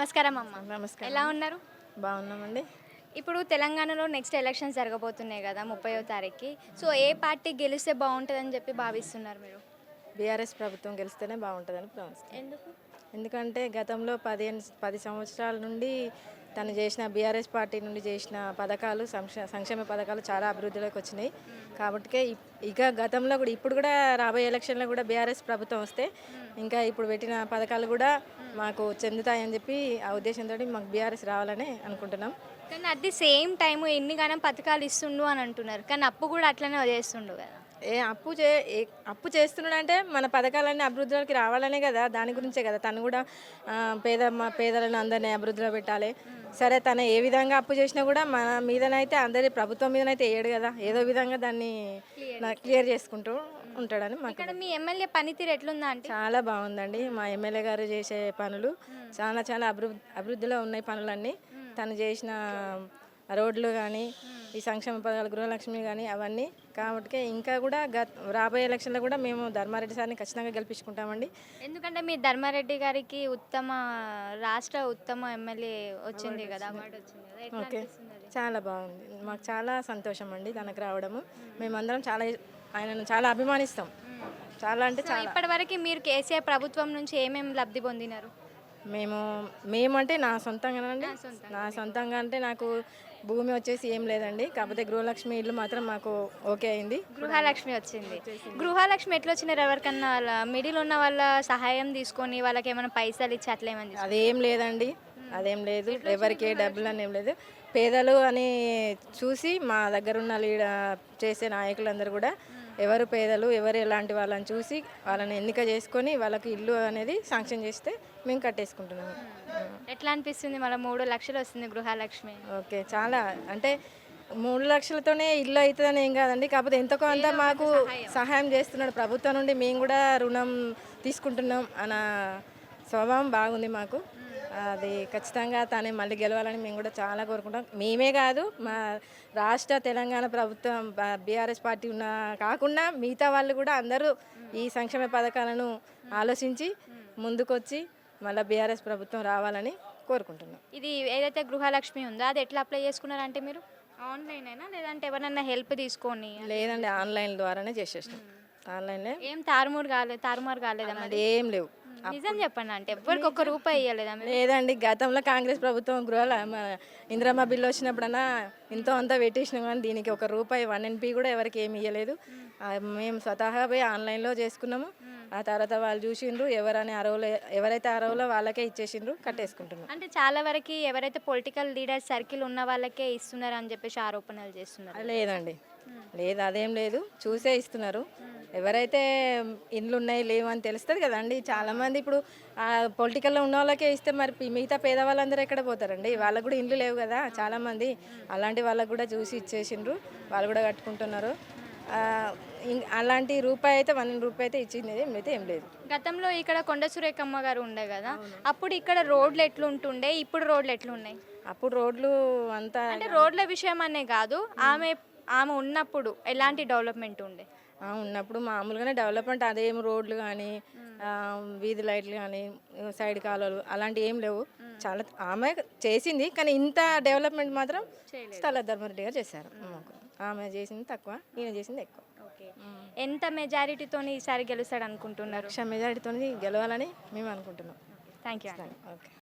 నమస్కారం అమ్మ. నమస్కారం. ఎలా ఉన్నారు? బాగున్నామండి. ఇప్పుడు తెలంగాణలో నెక్స్ట్ ఎలక్షన్స్ జరగబోతున్నాయి కదా ముప్పయో తారీఖుకి. సో ఏ పార్టీ గెలిస్తే బాగుంటుందని చెప్పి భావిస్తున్నారు మీరు? బీఆర్ఎస్ ప్రభుత్వం గెలిస్తేనే బాగుంటుందని భావిస్తాను ఎందుకు? ఎందుకంటే గతంలో పదిహేను పది సంవత్సరాల నుండి తను చేసిన బీఆర్ఎస్ పార్టీ నుండి చేసిన పథకాలు సంక్షేమ పథకాలు చాలా అభివృద్ధిలోకి వచ్చినాయి. కాబట్టి ఇక గతంలో కూడా ఇప్పుడు కూడా రాబోయే ఎలక్షన్లో కూడా బీఆర్ఎస్ ప్రభుత్వం వస్తే ఇంకా ఇప్పుడు పెట్టిన పథకాలు కూడా మాకు చెందుతాయని చెప్పి ఆ ఉద్దేశంతో మాకు బీఆర్ఎస్ రావాలని అనుకుంటున్నాం. కానీ అట్ ది సేమ్ టైం ఎన్ని గానం పథకాలు ఇస్తుండు అని అంటున్నారు. కానీ అప్పు కూడా అట్లనే చేస్తుండు కదా. ఏ అప్పు చే ఏ- అప్పు చేస్తున్నాడంటే మన పథకాలన్నీ అభివృద్ధిలోకి రావాలనే కదా దాని గురించే కదా. తను కూడా పేద మా పేదలను అందరినీ అభివృద్ధిలో పెట్టాలి. సరే తను ఏ విధంగా అప్పు చేసినా కూడా మన మీదనైతే అందరి ప్రభుత్వం మీదనైతే వేయడు కదా. ఏదో విధంగా దాన్ని క్లియర్ చేసుకుంటూ ఉంటాడని మాకు ఇక్కడ మీ ఎమ్మెల్యే పనితీరు ఎట్లుందా అంటే చాలా బాగుందండి. మా ఎమ్మెల్యే గారు చేసే పనులు చాలా చాలా అభివృద్ధి అభివృద్ధిలో ఉన్నాయి పనులన్నీ. తను చేసిన రోడ్లు కానీ ఈ సంక్షేమ పథకాలు గృహలక్ష్మి కానీ అవన్నీ కాబట్టి ఇంకా కూడా గత రాబోయే ఎలక్షన్లో కూడా మేము ధర్మారెడ్డి సార్ని ఖచ్చితంగా గెలిపించుకుంటామండి. ఎందుకంటే మీ ధర్మారెడ్డి గారికి ఉత్తమ రాష్ట్ర ఉత్తమ ఎమ్మెల్యే వచ్చింది కదా ఓకే? చాలా బాగుంది. మాకు చాలా సంతోషం అండి తనకు రావడము. మేమందరం చాలా ఆయనను చాలా అభిమానిస్తాం. చాలా అంటే చాలా. ఇప్పటివరకు మీరు కేసీఆర్ ప్రభుత్వం నుంచి ఏమేమి లబ్ధి పొందినారు? మేము మేమంటే నా సొంతంగానండి నా సొంతంగా. అంటే నాకు భూమి వచ్చేసి ఏం లేదండి. కాకపోతే గృహలక్ష్మి ఇల్లు మాత్రం మాకు ఓకే అయింది. గృహలక్ష్మి వచ్చింది. గృహలక్ష్మి ఎట్లా వచ్చినారు ఎవరికన్నా? వాళ్ళ మిడిల్ ఉన్న వాళ్ళ సహాయం తీసుకొని వాళ్ళకి ఏమైనా పైసలు ఇచ్చి అట్లా ఏమైనా? అదేం లేదండి. అదేం లేదు. ఎవరికి డబ్బులు అని ఏం లేదు. పేదలు అని చూసి మా దగ్గర ఉన్న లీడ చేసే నాయకులందరూ కూడా ఎవరు పేదలు ఎవరు ఎలాంటి వాళ్ళని చూసి వాళ్ళని ఎన్నిక చేసుకొని వాళ్ళకి ఇల్లు అనేది శాంక్షన్ చేస్తే మేము కట్టేసుకుంటున్నాము. ఎట్లా అనిపిస్తుంది? మళ్ళీ మూడు లక్షలు వస్తుంది గృహలక్ష్మి. ఓకే చాలా. అంటే మూడు లక్షలతోనే ఇల్లు అవుతుందని ఏం కాదండి. కాకపోతే ఎంతో కొంత మాకు సహాయం. చేస్తున్నాడు. ప్రభుత్వం నుండి మేము కూడా రుణం తీసుకుంటున్నాం అన్న స్వభావం బాగుంది మాకు. అది ఖచ్చితంగా తనే మళ్ళీ గెలవాలని మేము కూడా చాలా కోరుకుంటాం. మేమే కాదు మా రాష్ట్ర తెలంగాణ ప్రభుత్వం బీఆర్ఎస్ పార్టీ ఉన్న కాకుండా మిగతా వాళ్ళు కూడా అందరూ ఈ సంక్షేమ పథకాలను ఆలోచించి ముందుకొచ్చి మళ్ళీ బీఆర్ఎస్ ప్రభుత్వం రావాలని కోరుకుంటున్నాం. ఇది ఏదైతే గృహలక్ష్మి ఉందో అది ఎట్లా అప్లై చేసుకున్నారంటే మీరు? ఆన్లైన్ అయినా లేదంటే ఎవరన్నా హెల్ప్ తీసుకొని లేదండి ఆన్లైన్ ద్వారానే చేసేసినాం ఆన్లైన్లో. ఏం తారుమూరు కాలేదు తారుమారు కాలేదా మరి? అది ఏం లేవు. నిజం చెప్పండి అంటే ఎవరికి ఒక్క రూపాయి ఇవ్వలేదా లేదండి గతంలో కాంగ్రెస్ ప్రభుత్వం గృహాల ఇందిరమ్మ బిల్లు వచ్చినప్పుడన్నా ఎంతో అంతా పెట్టేసినాం కానీ దీనికి ఒక రూపాయి వన్ ఎన్పి కూడా ఎవరికి ఏమి ఇవ్వలేదు మేము స్వతహా పోయి ఆన్లైన్లో చేసుకున్నాము. ఆ తర్వాత వాళ్ళు చూసిండ్రు ఎవరని అరవులు ఎవరైతే అరవులో వాళ్ళకే ఇచ్చేసిండ్రు కట్టేసుకుంటున్నాం అంటే చాలా వరకు ఎవరైతే పొలిటికల్ లీడర్ సర్కిల్ ఉన్న వాళ్ళకే ఇస్తున్నారు అని చెప్పేసి ఆరోపణలు చేస్తున్నారు. లేదండి. లేదు అదేం లేదు. చూసే ఇస్తున్నారు. ఎవరైతే ఇండ్లు ఉన్నాయి లేవు అని తెలుస్తుంది కదండి. చాలా మంది ఇప్పుడు పొలిటికల్లో ఉన్న వాళ్ళకే ఇస్తే మరి మిగతా పేదవాళ్ళందరూ ఎక్కడ పోతారండి? వాళ్ళకు కూడా ఇండ్లు లేవు కదా చాలా మంది. అలాంటి వాళ్ళకు కూడా చూసి ఇచ్చేసిండ్రు. వాళ్ళు కూడా కట్టుకుంటున్నారు. అలాంటి రూపాయి అయితే వన్ రూపాయి అయితే ఇచ్చింది. అయితే ఏం లేదు. గతంలో ఇక్కడ కొండ సురేఖమ్మ గారు ఉండే కదా అప్పుడు ఇక్కడ రోడ్లు ఎట్లుంటుండే? ఇప్పుడు రోడ్లు ఎట్లున్నాయి? అప్పుడు రోడ్లు అంతా అంటే రోడ్ల విషయం అనే కాదు ఆమె ఆమె ఉన్నప్పుడు ఎలాంటి డెవలప్మెంట్ ఉండే? ఉన్నప్పుడు మామూలుగానే డెవలప్మెంట్ అదేం రోడ్లు కానీ వీధి లైట్లు కానీ సైడ్ కాలువలు అలాంటివి ఏం లేవు. చాలా ఆమె చేసింది కానీ ఇంత డెవలప్మెంట్ మాత్రం స్థల ధర్మరెడ్డి గారు చేశారు ఆమె చేసింది తక్కువ ఈయన చేసింది ఎక్కువ. ఓకే. ఎంత మెజారిటీతో ఈసారి గెలుస్తాడు అనుకుంటున్నారు లక్ష మెజారిటీతో గెలవాలని మేము అనుకుంటున్నాం. Thank you okay.